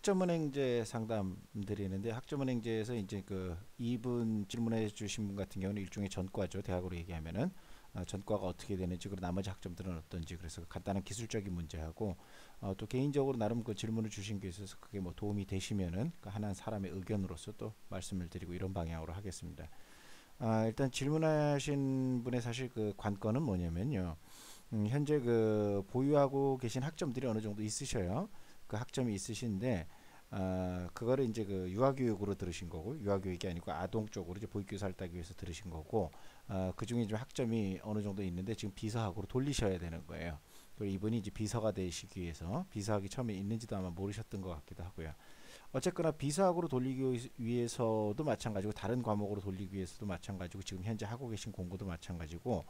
학점은행제 상담 드리는데 학점은행제에서 이제 그 이분 질문해 주신 분 같은 경우는 일종의 전과죠. 대학으로 얘기하면은 어, 전과가 어떻게 되는지 그리고 나머지 학점들은 어떤지 그래서 간단한 기술적인 문제하고 어, 또 개인적으로 나름 그 질문을 주신 게 있어서 그게 뭐 도움이 되시면은 그 하나 사람의 의견으로서 또 말씀을 드리고 이런 방향으로 하겠습니다. 아, 일단 질문하신 분의 사실 그 관건은 뭐냐면요. 음, 현재 그 보유하고 계신 학점들이 어느 정도 있으셔요. 그 학점이 있으신데 어, 그거를 이제 그 유아교육으로 들으신 거고 유아교육이 아니고 아동 쪽으로 이제 보육교사를 따기 위해서 들으신 거고 어, 그 중에 좀 학점이 어느 정도 있는데 지금 비서학으로 돌리셔야 되는 거예요. 그리고 이분이 이제 비서가 되시기 위해서 비서학이 처음에 있는지도 아마 모르셨던 것 같기도 하고요. 어쨌거나 비서학으로 돌리기 위해서도 마찬가지고 다른 과목으로 돌리기 위해서도 마찬가지고 지금 현재 하고 계신 공부도 마찬가지고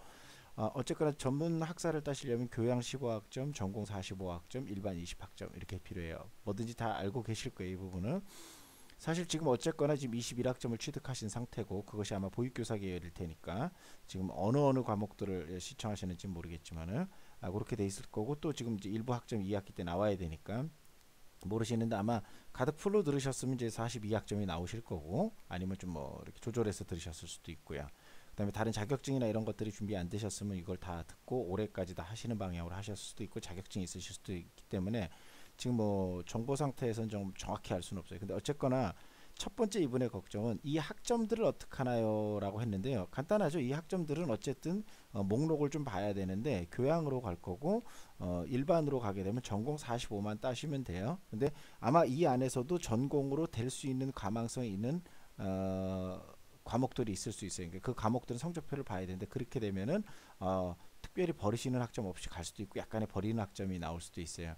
어, 어쨌거나 전문 학사를 따시려면 교양 15학점, 전공 45학점, 일반 20학점 이렇게 필요해요. 뭐든지 다 알고 계실 거예요, 이 부분은. 사실 지금 어쨌거나 지금 21학점을 취득하신 상태고 그것이 아마 보육교사 계열일 테니까 지금 어느 어느 과목들을 시청하시는지 모르겠지만은 아, 그렇게 돼 있을 거고 또 지금 이제 일부 학점 2학기 때 나와야 되니까 모르시는데 아마 가득 풀로 들으셨으면 이제 42학점이 나오실 거고 아니면 좀 뭐 이렇게 조절해서 들으셨을 수도 있고요. 그다음에 다른 자격증이나 이런 것들이 준비 안 되셨으면 이걸 다 듣고 올해까지 다 하시는 방향으로 하셨을 수도 있고 자격증이 있으실 수도 있기 때문에 지금 뭐 정보 상태에서는 좀 정확히 알 수는 없어요. 근데 어쨌거나 첫 번째 이분의 걱정은 이 학점들을 어떻게 하나요라고 했는데요. 간단하죠. 이 학점들은 어쨌든 어, 목록을 좀 봐야 되는데 교양으로 갈 거고 어, 일반으로 가게 되면 전공 45만 따시면 돼요. 근데 아마 이 안에서도 전공으로 될 수 있는 가망성이 있는 어, 과목들이 있을 수 있어요. 그러니까 그 과목들은 성적표를 봐야 되는데 그렇게 되면은 어, 특별히 버리시는 학점 없이 갈 수도 있고 약간의 버리는 학점이 나올 수도 있어요.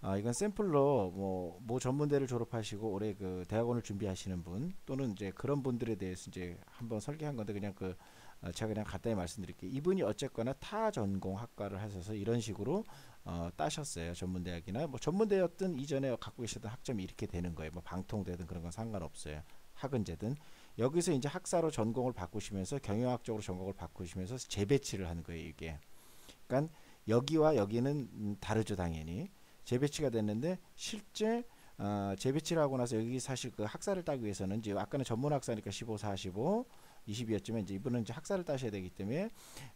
아, 이건 샘플로 뭐, 뭐 전문대를 졸업하시고 올해 그 대학원을 준비하시는 분 또는 이제 그런 분들에 대해서 이제 한번 설계한 건데 그냥 그 어, 제가 그냥 간단히 말씀드릴게요. 이분이 어쨌거나 타 전공 학과를 하셔서 이런 식으로 어, 따셨어요. 전문대학이나 뭐 전문대였든 이전에 갖고 계셨던 학점이 이렇게 되는 거예요. 뭐 방통대든 그런 건 상관없어요. 학은제든 여기서 이제 학사로 전공을 바꾸시면서 경영학적으로 전공을 바꾸시면서 재배치를 하는 거예요 이게 그러니까 여기와 여기는 음, 다르죠 당연히 재배치가 됐는데 실제 어, 재배치를 하고 나서 여기 사실 그 학사를 따기 위해서는 이제 아까는 전문 학사니까 15, 45, 20이었지만 이제 이분은 이제 학사를 따셔야 되기 때문에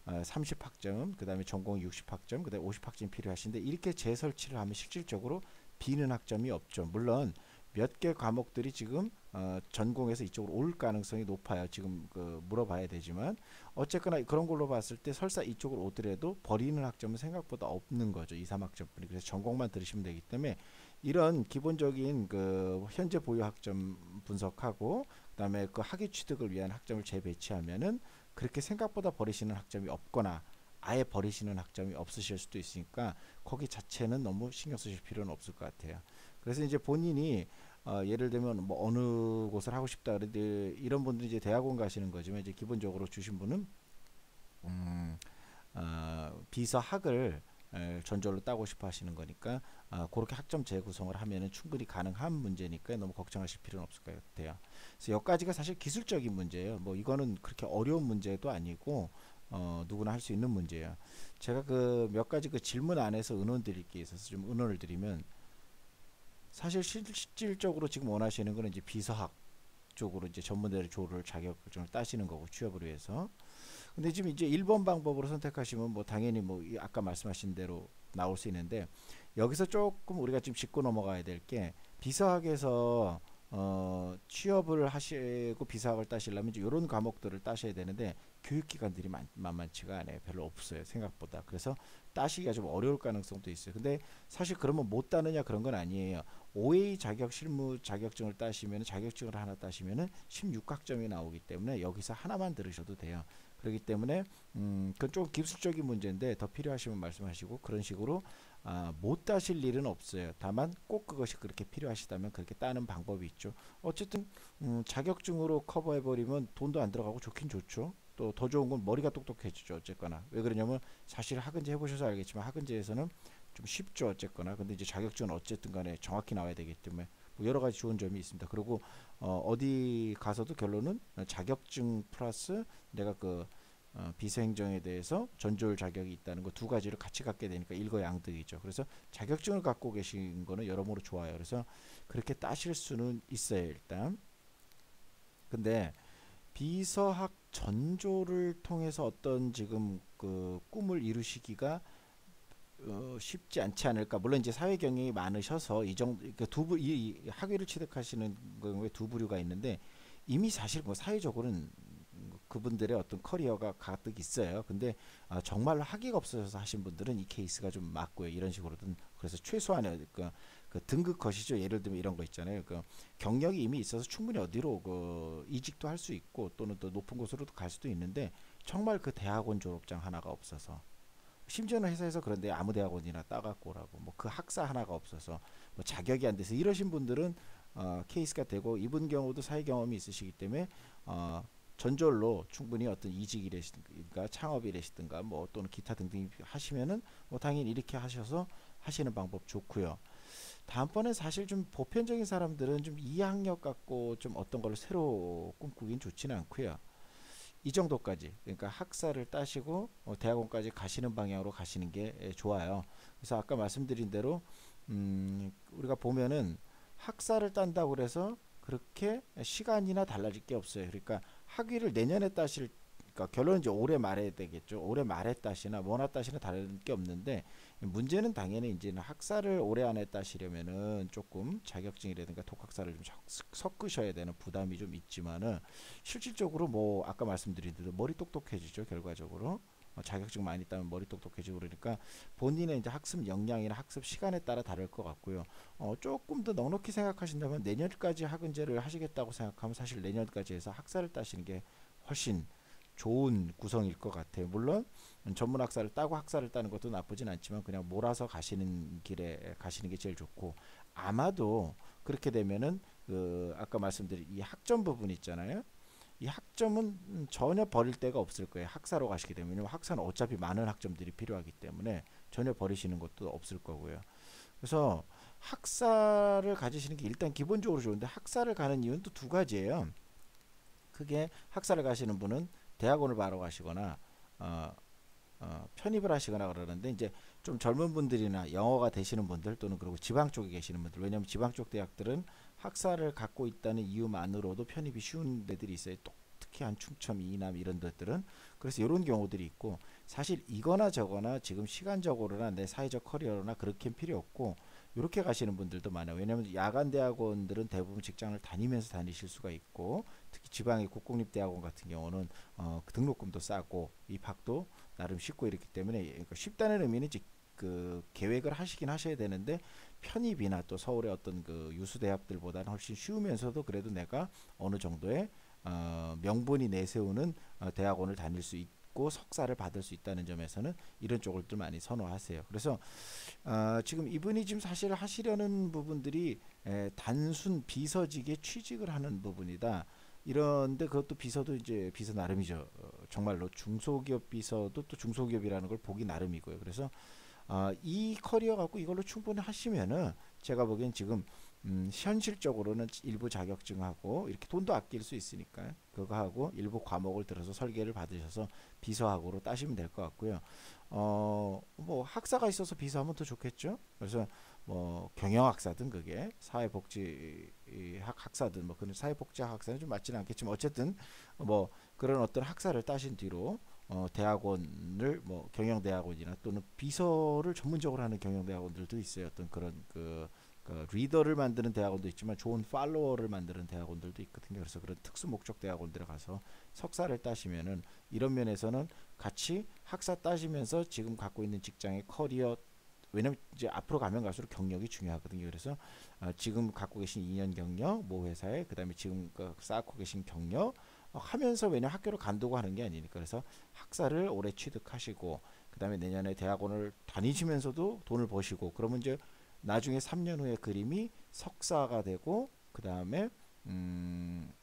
어, 30학점, 그 다음에 전공 60학점, 그 다음에 50학점 필요하신데 이렇게 재설치를 하면 실질적으로 비는 학점이 없죠. 물론 몇 개 과목들이 지금 어, 전공에서 이쪽으로 올 가능성이 높아요. 지금 그 물어봐야 되지만 어쨌거나 그런 걸로 봤을 때 설사 이쪽으로 오더라도 버리는 학점은 생각보다 없는 거죠. 2, 3학점뿐이. 그래서 전공만 들으시면 되기 때문에 이런 기본적인 그 현재 보유 학점 분석하고 그다음에 그 학위 취득을 위한 학점을 재배치하면은 그렇게 생각보다 버리시는 학점이 없거나 아예 버리시는 학점이 없으실 수도 있으니까 거기 자체는 너무 신경 쓰실 필요는 없을 것 같아요. 그래서 이제 본인이 어, 예를 들면 뭐 어느 곳을 하고 싶다 그런데 이런 분들이 이제 대학원 가시는 거지만 이제 기본적으로 주신 분은 음, 어, 비서학을 에, 전조로 따고 싶어 하시는 거니까 어, 그렇게 학점 재구성을 하면은 충분히 가능한 문제니까 너무 걱정하실 필요는 없을 것 같아요. 그래서 여기까지가 사실 기술적인 문제예요. 뭐 이거는 그렇게 어려운 문제도 아니고 어, 누구나 할 수 있는 문제예요. 제가 그 몇 가지 그 질문 안에서 의논 드릴 게 있어서 좀 의논을 드리면 사실 실질적으로 지금 원하시는 거는 이제 비서학 쪽으로 이제 전문대를 조를 자격증을 따시는 거고 취업을 위해서. 근데 지금 이제 1번 방법으로 선택하시면 뭐 당연히 뭐 아까 말씀하신 대로 나올 수 있는데 여기서 조금 우리가 지금 짚고 넘어가야 될 게 비서학에서 어, 취업을 하시고 비서학을 따시려면 이제 이런 과목들을 따셔야 되는데 교육기관들이 만, 만만치가 않아요. 별로 없어요. 생각보다. 그래서 따시기가 좀 어려울 가능성도 있어요. 근데 사실 그러면 못 따느냐 그런 건 아니에요. OA 자격 실무 자격증을 따시면 자격증을 하나 따시면은 16학점이 나오기 때문에 여기서 하나만 들으셔도 돼요. 그렇기 때문에 음, 그건 좀 기술적인 문제인데 더 필요하시면 말씀하시고 그런 식으로 아, 못 따실 일은 없어요. 다만 꼭 그것이 그렇게 필요하시다면 그렇게 따는 방법이 있죠. 어쨌든 음, 자격증으로 커버해 버리면 돈도 안 들어가고 좋긴 좋죠. 또 더 좋은 건 머리가 똑똑해지죠. 어쨌거나 왜 그러냐면 사실 학은제 해보셔서 알겠지만 학은제에서는 좀 쉽죠. 어쨌거나 근데 이제 자격증은 어쨌든 간에 정확히 나와야 되기 때문에 뭐 여러 가지 좋은 점이 있습니다. 그리고 어, 어디 가서도 결론은 자격증 플러스 내가 그 어, 비서행정에 대해서 전졸 자격이 있다는 거 두 가지를 같이 갖게 되니까 일거양득이죠. 그래서 자격증을 갖고 계신 거는 여러모로 좋아요. 그래서 그렇게 따실 수는 있어요 일단. 근데 비서학 전조를 통해서 어떤 지금 그 꿈을 이루시기가 어, 쉽지 않지 않을까. 물론 이제 사회 경력이 많으셔서 이 정도 그러니까 두부 이, 이 학위를 취득하시는 경우에 두 부류가 있는데 이미 사실 뭐 사회적으로는 그분들의 어떤 커리어가 가득 있어요. 근데 어, 정말로 학위가 없어서 하신 분들은 이 케이스가 좀 맞고요. 이런 식으로든 그래서 최소한의 그, 그 등급 것이죠. 예를 들면 이런 거 있잖아요. 그 경력이 이미 있어서 충분히 어디로 그 이직도 할 수 있고 또는 또 높은 곳으로도 갈 수도 있는데 정말 그 대학원 졸업장 하나가 없어서 심지어는 회사에서 그런데 아무 대학원이나 따갖고 오라고 뭐 그 학사 하나가 없어서 뭐 자격이 안 돼서 이러신 분들은 어, 케이스가 되고 이분 경우도 사회 경험이 있으시기 때문에 어, 전졸로 충분히 어떤 이직이라든가 창업이라든가 뭐 또는 기타 등등 하시면은 뭐 당연히 이렇게 하셔서 하시는 방법 좋고요. 다음번에 사실 좀 보편적인 사람들은 좀 이학력 갖고 좀 어떤 걸 새로 꿈꾸긴 좋지는 않고요. 이 정도까지 그러니까 학사를 따시고 어, 대학원까지 가시는 방향으로 가시는 게 좋아요. 그래서 아까 말씀드린 대로 음, 우리가 보면은 학사를 딴다고 그래서 그렇게 시간이나 달라질 게 없어요. 그러니까 학위를 내년에 따실 그러니까 결론은 이제 올해 말에 되겠죠. 올해 말에 따시나 뭐나 따시나 다른 게 없는데 문제는 당연히 이제는 학사를 올해 안에 따시려면은 조금 자격증이라든가 독학사를 좀 섞으셔야 되는 부담이 좀 있지만은 실질적으로 뭐 아까 말씀드린 대로 머리 똑똑해지죠. 결과적으로 어, 자격증 많이 따면 머리 똑똑해지고 그러니까 본인의 이제 학습 역량이나 학습 시간에 따라 다를 것 같고요. 어, 조금 더 넉넉히 생각하신다면 내년까지 학은제를 하시겠다고 생각하면 사실 내년까지 해서 학사를 따시는 게 훨씬 좋은 구성일 것 같아요. 물론 전문 학사를 따고 학사를 따는 것도 나쁘진 않지만 그냥 몰아서 가시는 길에 가시는 게 제일 좋고 아마도 그렇게 되면은 그 아까 말씀드린 이 학점 부분 있잖아요. 이 학점은 전혀 버릴 데가 없을 거예요. 학사로 가시게 되면 학사는 어차피 많은 학점들이 필요하기 때문에 전혀 버리시는 것도 없을 거고요. 그래서 학사를 가지시는 게 일단 기본적으로 좋은데 학사를 가는 이유는 또 두 가지예요. 크게 학사를 가시는 분은 대학원을 바로 가시거나 어, 어, 편입을 하시거나 그러는데 이제 좀 젊은 분들이나 영어가 되시는 분들 또는 그리고 지방 쪽에 계시는 분들 왜냐하면 지방 쪽 대학들은 학사를 갖고 있다는 이유만으로도 편입이 쉬운 데들이 있어요. 또 특히 한 충청, 이남 이런 데들은 그래서 이런 경우들이 있고 사실 이거나 저거나 지금 시간적으로나 내 사회적 커리어나 그렇게 필요 없고 이렇게 가시는 분들도 많아요. 왜냐하면 야간 대학원들은 대부분 직장을 다니면서 다니실 수가 있고 특히 지방의 국공립 대학원 같은 경우는 어, 그 등록금도 싸고 입학도 나름 쉽고 이렇기 때문에 그러니까 쉽다는 의미는 이제 그 계획을 하시긴 하셔야 되는데 편입이나 또 서울의 어떤 그 유수 대학들보다는 훨씬 쉬우면서도 그래도 내가 어느 정도의 어, 명분이 내세우는 어, 대학원을 다닐 수 있. 고 석사를 받을 수 있다는 점에서는 이런 쪽을 좀 많이 선호하세요. 그래서 어, 지금 이분이 지금 사실 하시려는 부분들이 에, 단순 비서직에 취직을 하는 부분이다. 이런데 그것도 비서도 이제 비서 나름이죠. 어, 정말로 중소기업 비서도 또 중소기업이라는 걸 보기 나름이고요. 그래서 어, 이 커리어 갖고 이걸로 충분히 하시면은 제가 보기엔 지금 음, 현실적으로는 일부 자격증하고 이렇게 돈도 아낄 수 있으니까 그거 하고 일부 과목을 들어서 설계를 받으셔서 비서학으로 따시면 될 것 같고요. 어, 뭐 학사가 있어서 비서하면 더 좋겠죠. 그래서 뭐 경영학사든 그게 사회복지학 학사든 뭐 그런 사회복지학 학사는 좀 맞지는 않겠지만 어쨌든 뭐 그런 어떤 학사를 따신 뒤로 어, 대학원을 뭐 경영대학원이나 또는 비서를 전문적으로 하는 경영대학원들도 있어요. 어떤 그런 그, 그 리더를 만드는 대학원도 있지만 좋은 팔로워를 만드는 대학원들도 있거든요. 그래서 그런 특수 목적 대학원들에 가서 석사를 따시면은 이런 면에서는 같이 학사 따시면서 지금 갖고 있는 직장의 커리어 왜냐면 이제 앞으로 가면 갈수록 경력이 중요하거든요. 그래서 어, 지금 갖고 계신 2년 경력 모 회사에 그다음에 지금 그 쌓고 계신 경력 어, 하면서 왜냐 학교를 간두고 하는 게 아니니까 그래서 학사를 오래 취득하시고 그다음에 내년에 대학원을 다니시면서도 돈을 버시고 그러면 이제 나중에 3년 후에 그림이 석사가 되고 그 다음에 음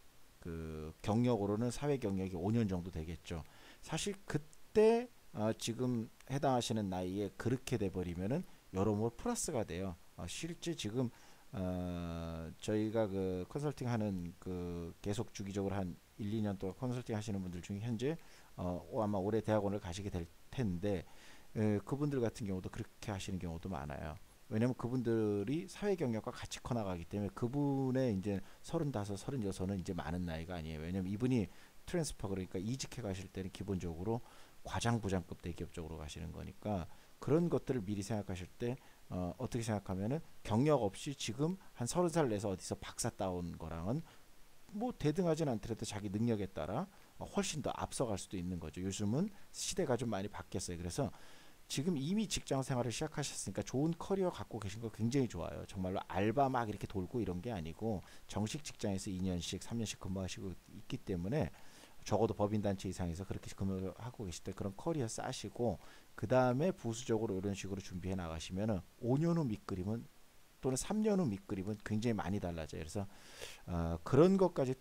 그 경력으로는 사회 경력이 5년 정도 되겠죠. 사실 그때 어 지금 해당하시는 나이에 그렇게 돼 버리면은 여러모로 플러스가 돼요. 어 실제 지금 어 저희가 그 컨설팅 하는 그 계속 주기적으로 한 1, 2년 동안 컨설팅 하시는 분들 중에 현재 어, 아마 올해 대학원을 가시게 될 텐데 에, 그분들 같은 경우도 그렇게 하시는 경우도 많아요. 왜냐면 그분들이 사회 경력과 같이 커나가기 때문에 그분의 이제 서른다섯, 서른여섯은 이제 많은 나이가 아니에요. 왜냐면 이분이 트랜스퍼 그러니까 이직해 가실 때는 기본적으로 과장 부장급 대기업 쪽으로 가시는 거니까 그런 것들을 미리 생각하실 때 어, 어떻게 생각하면은 경력 없이 지금 한 서른 살 내서 어디서 박사 따온 거랑은 뭐 대등하진 않더라도 자기 능력에 따라 훨씬 더 앞서갈 수도 있는 거죠. 요즘은 시대가 좀 많이 바뀌었어요. 그래서 지금 이미 직장 생활을 시작하셨으니까 좋은 커리어 갖고 계신 거 굉장히 좋아요. 정말로 알바 막 이렇게 돌고 이런 게 아니고 정식 직장에서 2년씩, 3년씩 근무하시고 있기 때문에 적어도 법인단체 이상에서 그렇게 근무하고 계실 때 그런 커리어 쌓으시고 그 다음에 부수적으로 이런 식으로 준비해 나가시면은 5년 후 밑그림은 또는 3년 후 밑그림은 굉장히 많이 달라져요. 그래서 어, 그런 것까지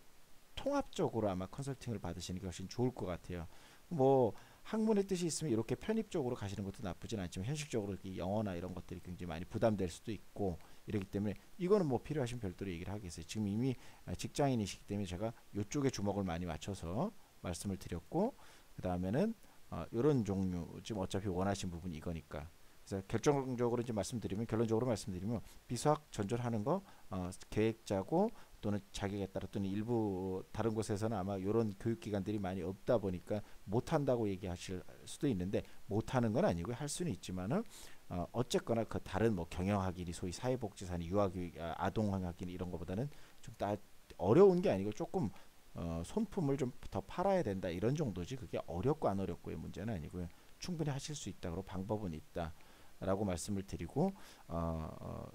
통합적으로 아마 컨설팅을 받으시는 게 훨씬 좋을 것 같아요. 뭐 학문의 뜻이 있으면 이렇게 편입적으로 가시는 것도 나쁘진 않지만 현실적으로 영어나 이런 것들이 굉장히 많이 부담될 수도 있고 이러기 때문에 이거는 뭐 필요하신 별도로 얘기를 하겠어요. 지금 이미 직장인이시기 때문에 제가 이쪽에 주목을 많이 맞춰서 말씀을 드렸고 그 다음에는 어, 이런 종류 지금 어차피 원하신 부분이 이거니까 그래서 결정적으로 이제 말씀드리면 결론적으로 말씀드리면 비수학 전전하는 거 어, 계획 짜고 또는 자격에 따라 또는 일부 다른 곳에서는 아마 이런 교육기관들이 많이 없다 보니까 못한다고 얘기하실 수도 있는데 못하는 건 아니고 할 수는 있지만은 어, 어쨌거나 그 다른 뭐 경영학이니 소위 사회복지사니 유아교육 아, 아동학이니 이런 것보다는 좀다 어려운 게 아니고 조금 어, 손품을 좀 더 팔아야 된다 이런 정도지 그게 어렵고 안 어렵고의 문제는 아니고요. 충분히 하실 수 있다 그리고 방법은 있다 라고 말씀을 드리고 어, 어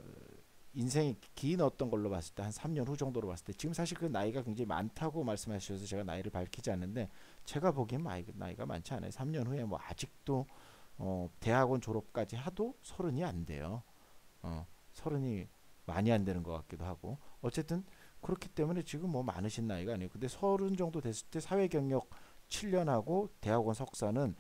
인생이 긴 어떤 걸로 봤을 때 한 3년 후 정도로 봤을 때 지금 사실 그 나이가 굉장히 많다고 말씀하셔서 제가 나이를 밝히지 않는데 제가 보기엔 나이, 나이가 많지 않아요. 3년 후에 뭐 아직도 어, 대학원 졸업까지 하도 서른이 안 돼요. 어, 서른이 많이 안 되는 것 같기도 하고 어쨌든 그렇기 때문에 지금 뭐 많으신 나이가 아니에요. 근데 서른 정도 됐을 때 사회 경력 7년 하고 대학원 석사는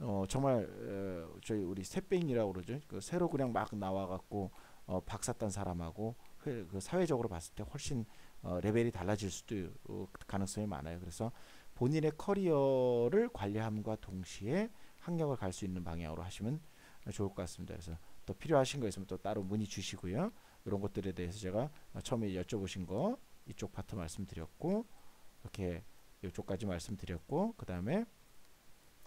어, 정말 어, 저희 우리 새뺑이라고 그러죠. 그 새로 그냥 막 나와 갖고 어, 박사 딴 사람하고 그 사회적으로 봤을 때 훨씬 어, 레벨이 달라질 수도 어, 가능성이 많아요. 그래서 본인의 커리어를 관리함과 동시에 학력을 갈 수 있는 방향으로 하시면 좋을 것 같습니다. 그래서 또 필요하신 거 있으면 또 따로 문의 주시고요. 이런 것들에 대해서 제가 처음에 여쭤보신 거 이쪽 파트 말씀드렸고 이렇게 이쪽까지 말씀드렸고 그 다음에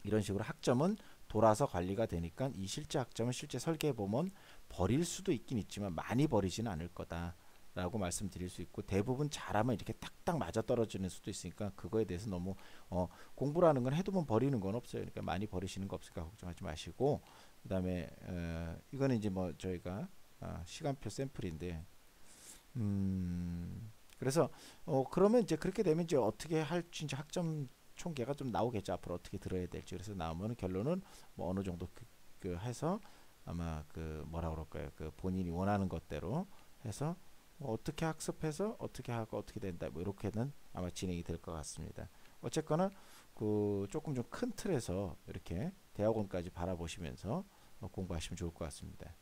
이런 식으로 학점은 돌아서 관리가 되니까 이 실제 학점은 실제 설계해 보면 버릴 수도 있긴 있지만 많이 버리지는 않을 거다. 라고 말씀드릴 수 있고 대부분 잘하면 이렇게 딱딱 맞아 떨어지는 수도 있으니까 그거에 대해서 너무 어, 공부라는 건 해두면 버리는 건 없어요. 그러니까 많이 버리시는 거 없으니까 걱정하지 마시고 그다음에 어, 이거는 이제 뭐 저희가 어, 시간표 샘플인데 음 그래서 어 그러면 이제 그렇게 되면 이제 어떻게 할지 이제 학점 총계가 좀 나오겠죠. 앞으로 어떻게 들어야 될지. 그래서 나오면 결론은 뭐 어느 정도 그, 그 해서 아마 그 뭐라 그럴까요? 그 본인이 원하는 것대로 해서 뭐 어떻게 학습해서 어떻게 하고 어떻게 된다. 뭐 이렇게는 아마 진행이 될 것 같습니다. 어쨌거나 그 조금 좀 큰 틀에서 이렇게 대학원까지 바라보시면서 어 공부하시면 좋을 것 같습니다.